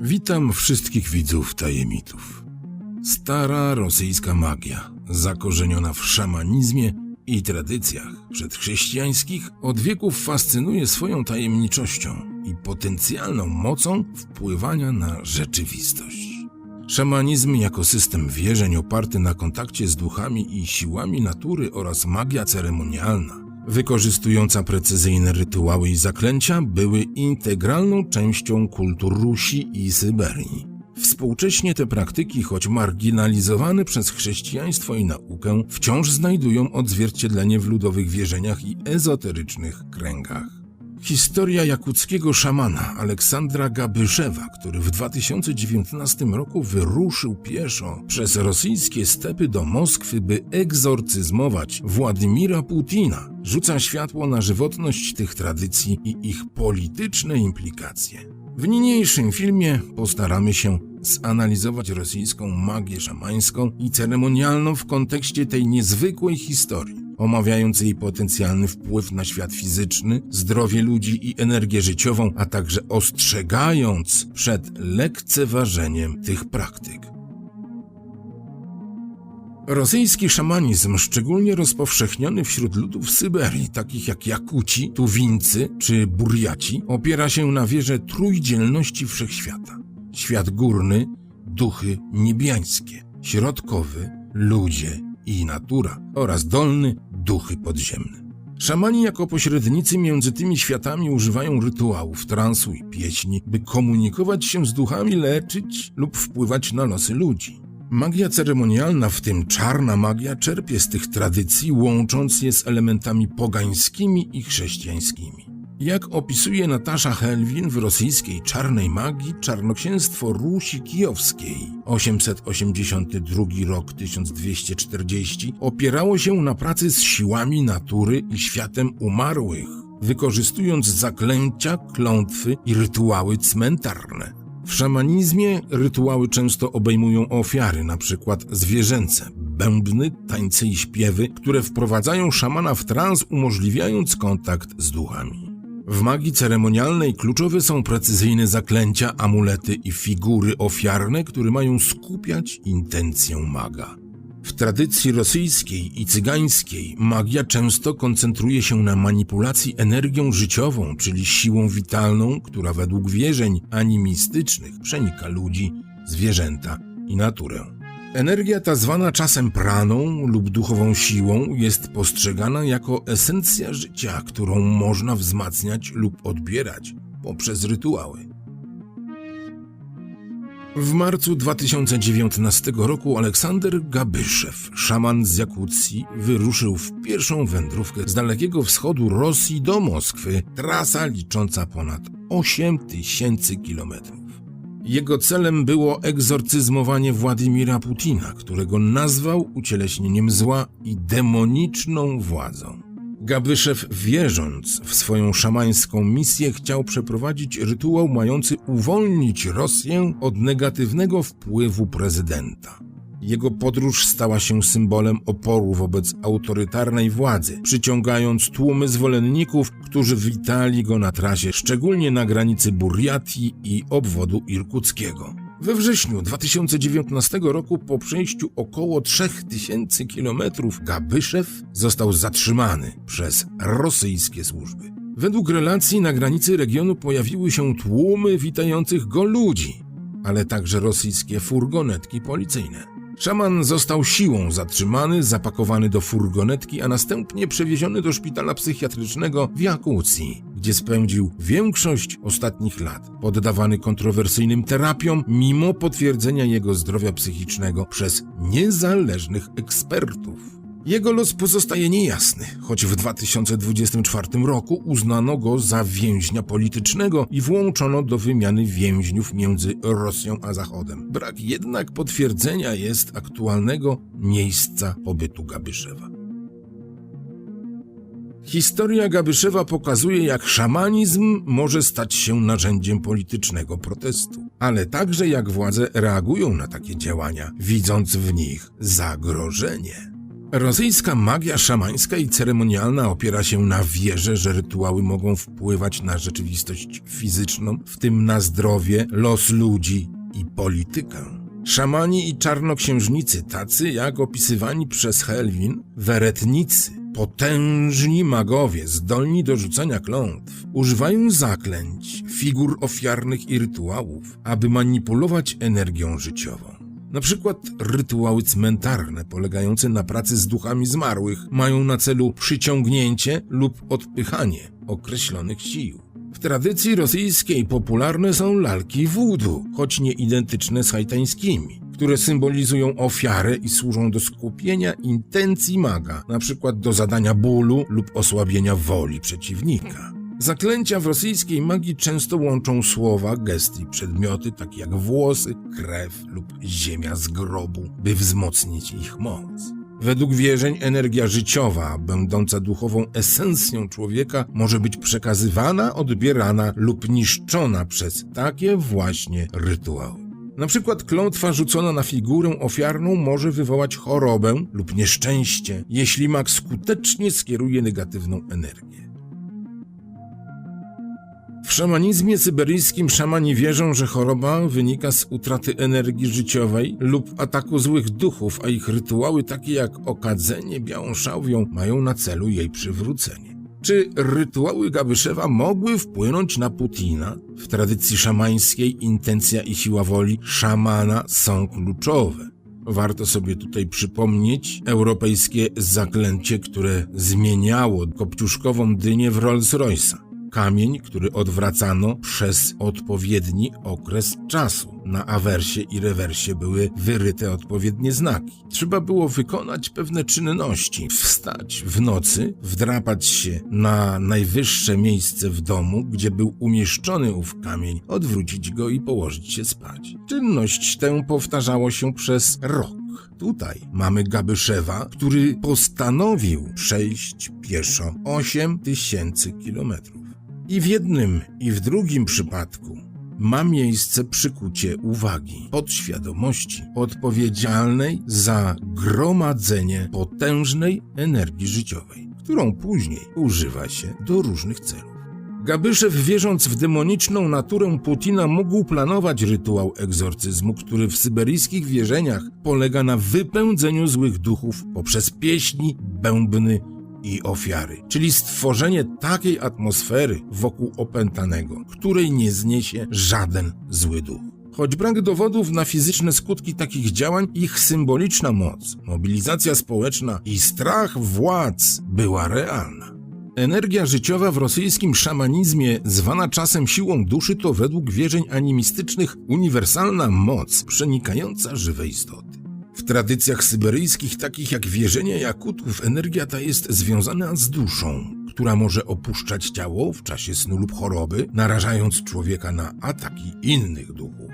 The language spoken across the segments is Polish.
Witam wszystkich widzów tajemniców. Stara rosyjska magia, zakorzeniona w szamanizmie i tradycjach przedchrześcijańskich, od wieków fascynuje swoją tajemniczością i potencjalną mocą wpływania na rzeczywistość. Szamanizm jako system wierzeń oparty na kontakcie z duchami i siłami natury oraz magia ceremonialna, wykorzystująca precyzyjne rytuały i zaklęcia, były integralną częścią kultur Rusi i Syberii. Współcześnie te praktyki, choć marginalizowane przez chrześcijaństwo i naukę, wciąż znajdują odzwierciedlenie w ludowych wierzeniach i ezoterycznych kręgach. Historia jakuckiego szamana Aleksandra Gabyszewa, który w 2019 roku wyruszył pieszo przez rosyjskie stepy do Moskwy, by egzorcyzmować Władimira Putina, rzuca światło na żywotność tych tradycji i ich polityczne implikacje. W niniejszym filmie postaramy się zanalizować rosyjską magię szamańską i ceremonialną w kontekście tej niezwykłej historii omawiając jej potencjalny wpływ na świat fizyczny, zdrowie ludzi i energię życiową, a także ostrzegając przed lekceważeniem tych praktyk. Rosyjski szamanizm, szczególnie rozpowszechniony wśród ludów Syberii, takich jak Jakuci, Tuwińcy czy Burjaci, opiera się na wierze trójdzielności wszechświata. Świat górny, duchy niebiańskie, środkowy, ludzie i natura oraz dolny, duchy podziemne. Szamani jako pośrednicy między tymi światami używają rytuałów, transu i pieśni, by komunikować się z duchami, leczyć lub wpływać na losy ludzi. Magia ceremonialna, w tym czarna magia, czerpie z tych tradycji, łącząc je z elementami pogańskimi i chrześcijańskimi. Jak opisuje Natasza Helwin w rosyjskiej Czarnej Magii, czarnoksięstwo Rusi Kijowskiej 882 rok 1240 opierało się na pracy z siłami natury i światem umarłych, wykorzystując zaklęcia, klątwy i rytuały cmentarne. W szamanizmie rytuały często obejmują ofiary, np. zwierzęce, bębny, tańce i śpiewy, które wprowadzają szamana w trans, umożliwiając kontakt z duchami. W magii ceremonialnej kluczowe są precyzyjne zaklęcia, amulety i figury ofiarne, które mają skupiać intencję maga. W tradycji rosyjskiej i cygańskiej magia często koncentruje się na manipulacji energią życiową, czyli siłą witalną, która według wierzeń animistycznych przenika ludzi, zwierzęta i naturę. Energia ta zwana czasem praną lub duchową siłą jest postrzegana jako esencja życia, którą można wzmacniać lub odbierać poprzez rytuały. W marcu 2019 roku Aleksander Gabyszew, szaman z Jakucji, wyruszył w pierwszą wędrówkę z dalekiego wschodu Rosji do Moskwy, trasa licząca ponad 8 tysięcy kilometrów. Jego celem było egzorcyzmowanie Władimira Putina, którego nazwał ucieleśnieniem zła i demoniczną władzą. Gabyszew, wierząc w swoją szamańską misję, chciał przeprowadzić rytuał mający uwolnić Rosję od negatywnego wpływu prezydenta. Jego podróż stała się symbolem oporu wobec autorytarnej władzy, przyciągając tłumy zwolenników, którzy witali go na trasie, szczególnie na granicy Burjatii i obwodu irkuckiego. We wrześniu 2019 roku, po przejściu około 3000 kilometrów, Gabyszew został zatrzymany przez rosyjskie służby. Według relacji na granicy regionu pojawiły się tłumy witających go ludzi, ale także rosyjskie furgonetki policyjne. Szaman został siłą zatrzymany, zapakowany do furgonetki, a następnie przewieziony do szpitala psychiatrycznego w Jakucji, gdzie spędził większość ostatnich lat, poddawany kontrowersyjnym terapiom, mimo potwierdzenia jego zdrowia psychicznego przez niezależnych ekspertów. Jego los pozostaje niejasny, choć w 2024 roku uznano go za więźnia politycznego i włączono do wymiany więźniów między Rosją a Zachodem. Brak jednak potwierdzenia jest aktualnego miejsca pobytu Gabyszewa. Historia Gabyszewa pokazuje, jak szamanizm może stać się narzędziem politycznego protestu, ale także jak władze reagują na takie działania, widząc w nich zagrożenie. Rosyjska magia szamańska i ceremonialna opiera się na wierze, że rytuały mogą wpływać na rzeczywistość fizyczną, w tym na zdrowie, los ludzi i politykę. Szamani i czarnoksiężnicy, tacy jak opisywani przez Helwin, weretnicy, potężni magowie zdolni do rzucania klątw, używają zaklęć, figur ofiarnych i rytuałów, aby manipulować energią życiową. Na przykład rytuały cmentarne polegające na pracy z duchami zmarłych mają na celu przyciągnięcie lub odpychanie określonych sił. W tradycji rosyjskiej popularne są lalki voodoo, choć nie identyczne z haitańskimi, które symbolizują ofiarę i służą do skupienia intencji maga, przykład do zadania bólu lub osłabienia woli przeciwnika. Zaklęcia w rosyjskiej magii często łączą słowa, gesty i przedmioty, takie jak włosy, krew lub ziemia z grobu, by wzmocnić ich moc. Według wierzeń energia życiowa, będąca duchową esencją człowieka, może być przekazywana, odbierana lub niszczona przez takie właśnie rytuały. Na przykład klątwa rzucona na figurę ofiarną może wywołać chorobę lub nieszczęście, jeśli mag skutecznie skieruje negatywną energię. W szamanizmie syberyjskim szamani wierzą, że choroba wynika z utraty energii życiowej lub ataku złych duchów, a ich rytuały takie jak okadzenie białą szałwią mają na celu jej przywrócenie. Czy rytuały Gabyszewa mogły wpłynąć na Putina? W tradycji szamańskiej intencja i siła woli szamana są kluczowe. Warto sobie tutaj przypomnieć europejskie zaklęcie, które zmieniało kopciuszkową dynię w Rolls-Royce'a kamień, który odwracano przez odpowiedni okres czasu. Na awersie i rewersie były wyryte odpowiednie znaki. Trzeba było wykonać pewne czynności, wstać w nocy, wdrapać się na najwyższe miejsce w domu, gdzie był umieszczony ów kamień, odwrócić go i położyć się spać. Czynność tę powtarzało się przez rok. Tutaj mamy Gabyszewa, który postanowił przejść pieszo 8 tysięcy kilometrów. I w jednym, i w drugim przypadku ma miejsce przykucie uwagi, podświadomości odpowiedzialnej za gromadzenie potężnej energii życiowej, którą później używa się do różnych celów. Gabyszew, wierząc w demoniczną naturę Putina, mógł planować rytuał egzorcyzmu, który w syberyjskich wierzeniach polega na wypędzeniu złych duchów poprzez pieśni, bębny i ofiary, czyli stworzenie takiej atmosfery wokół opętanego, której nie zniesie żaden zły duch. Choć brak dowodów na fizyczne skutki takich działań, ich symboliczna moc, mobilizacja społeczna i strach władz była realna. Energia życiowa w rosyjskim szamanizmie, zwana czasem siłą duszy, to według wierzeń animistycznych uniwersalna moc przenikająca żywe istoty. W tradycjach syberyjskich, takich jak wierzenia Jakutów, energia ta jest związana z duszą, która może opuszczać ciało w czasie snu lub choroby, narażając człowieka na ataki innych duchów.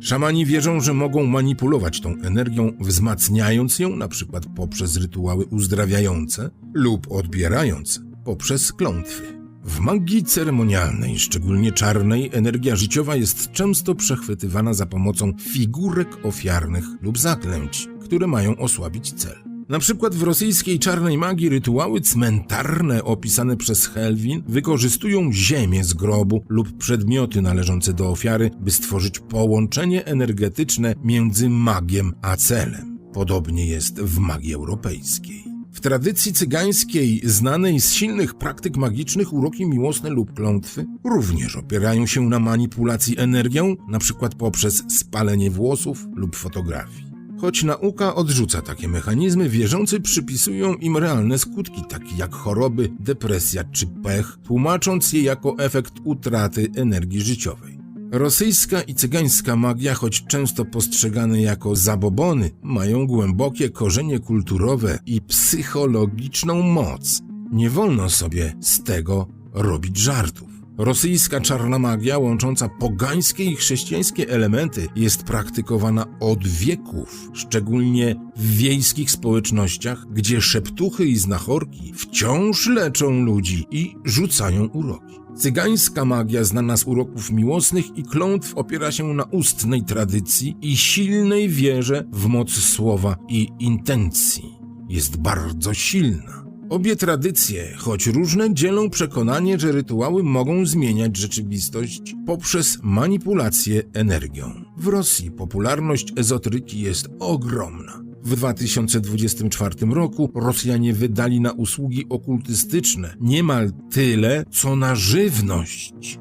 Szamani wierzą, że mogą manipulować tą energią, wzmacniając ją przykład poprzez rytuały uzdrawiające lub odbierające poprzez klątwy. W magii ceremonialnej, szczególnie czarnej, energia życiowa jest często przechwytywana za pomocą figurek ofiarnych lub zaklęć, które mają osłabić cel. Na przykład w rosyjskiej czarnej magii rytuały cmentarne opisane przez Helwin wykorzystują ziemię z grobu lub przedmioty należące do ofiary, by stworzyć połączenie energetyczne między magiem a celem. Podobnie jest w magii europejskiej. W tradycji cygańskiej, znanej z silnych praktyk magicznych, uroki miłosne lub klątwy również opierają się na manipulacji energią, np. poprzez spalenie włosów lub fotografii. Choć nauka odrzuca takie mechanizmy, wierzący przypisują im realne skutki, takie jak choroby, depresja czy pech, tłumacząc je jako efekt utraty energii życiowej. Rosyjska i cygańska magia, choć często postrzegane jako zabobony, mają głębokie korzenie kulturowe i psychologiczną moc. Nie wolno sobie z tego robić żartów. Rosyjska czarna magia, łącząca pogańskie i chrześcijańskie elementy, jest praktykowana od wieków, szczególnie w wiejskich społecznościach, gdzie szeptuchy i znachorki wciąż leczą ludzi i rzucają uroki. Cygańska magia znana z uroków miłosnych i klątw opiera się na ustnej tradycji i silnej wierze w moc słowa i intencji. Jest bardzo silna. Obie tradycje, choć różne, dzielą przekonanie, że rytuały mogą zmieniać rzeczywistość poprzez manipulację energią. W Rosji popularność ezoteryki jest ogromna. W 2024 roku Rosjanie wydali na usługi okultystyczne niemal tyle, co na żywność,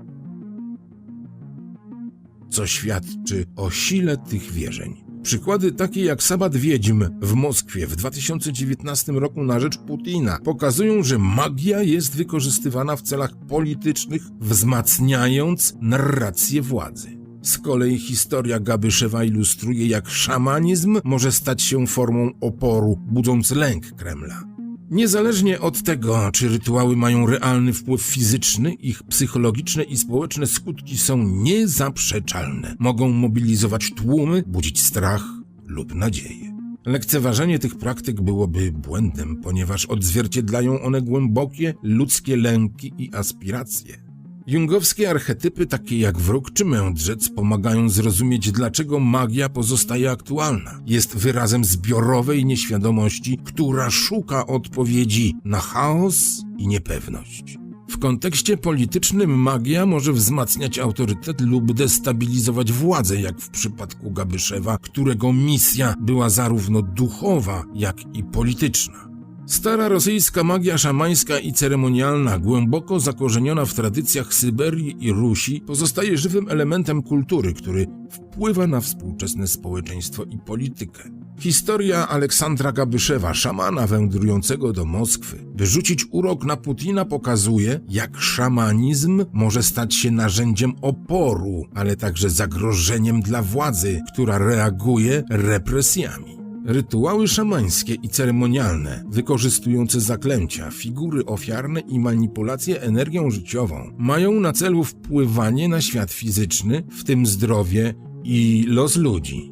co świadczy o sile tych wierzeń. Przykłady takie jak Sabat Wiedźm w Moskwie w 2019 roku na rzecz Putina pokazują, że magia jest wykorzystywana w celach politycznych, wzmacniając narrację władzy. Z kolei historia Gabyszewa ilustruje, jak szamanizm może stać się formą oporu, budząc lęk Kremla. Niezależnie od tego, czy rytuały mają realny wpływ fizyczny, ich psychologiczne i społeczne skutki są niezaprzeczalne. Mogą mobilizować tłumy, budzić strach lub nadzieję. Lekceważenie tych praktyk byłoby błędem, ponieważ odzwierciedlają one głębokie ludzkie lęki i aspiracje. Jungowskie archetypy, takie jak wróg czy mędrzec, pomagają zrozumieć, dlaczego magia pozostaje aktualna. Jest wyrazem zbiorowej nieświadomości, która szuka odpowiedzi na chaos i niepewność. W kontekście politycznym magia może wzmacniać autorytet lub destabilizować władzę, jak w przypadku Gabyszewa, którego misja była zarówno duchowa, jak i polityczna. Stara rosyjska magia szamańska i ceremonialna, głęboko zakorzeniona w tradycjach Syberii i Rusi, pozostaje żywym elementem kultury, który wpływa na współczesne społeczeństwo i politykę. Historia Aleksandra Gabyszewa, szamana wędrującego do Moskwy, by rzucić urok na Putina, pokazuje, jak szamanizm może stać się narzędziem oporu, ale także zagrożeniem dla władzy, która reaguje represjami. Rytuały szamańskie i ceremonialne, wykorzystujące zaklęcia, figury ofiarne i manipulację energią życiową, mają na celu wpływanie na świat fizyczny, w tym zdrowie i los ludzi.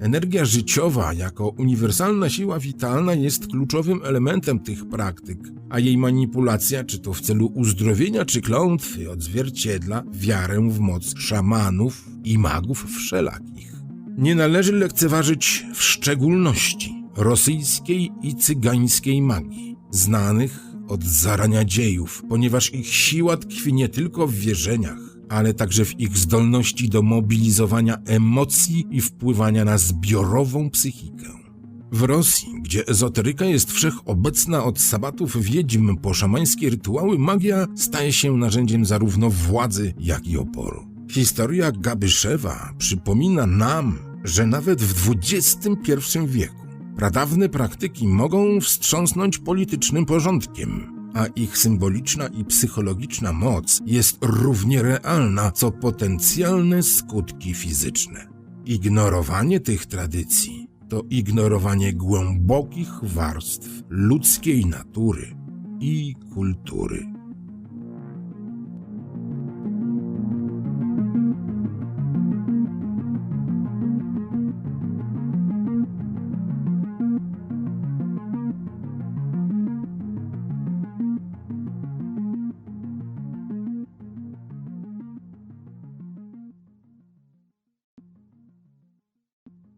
Energia życiowa jako uniwersalna siła witalna jest kluczowym elementem tych praktyk, a jej manipulacja, czy to w celu uzdrowienia, czy klątwy, odzwierciedla wiarę w moc szamanów i magów wszelakich. Nie należy lekceważyć w szczególności rosyjskiej i cygańskiej magii, znanych od zarania dziejów, ponieważ ich siła tkwi nie tylko w wierzeniach, ale także w ich zdolności do mobilizowania emocji i wpływania na zbiorową psychikę. W Rosji, gdzie ezoteryka jest wszechobecna od sabatów wiedźm po szamańskie rytuały, magia staje się narzędziem zarówno władzy, jak i oporu. Historia Gabyszewa przypomina nam, że nawet w XXI wieku pradawne praktyki mogą wstrząsnąć politycznym porządkiem, a ich symboliczna i psychologiczna moc jest równie realna co potencjalne skutki fizyczne. Ignorowanie tych tradycji to ignorowanie głębokich warstw ludzkiej natury i kultury.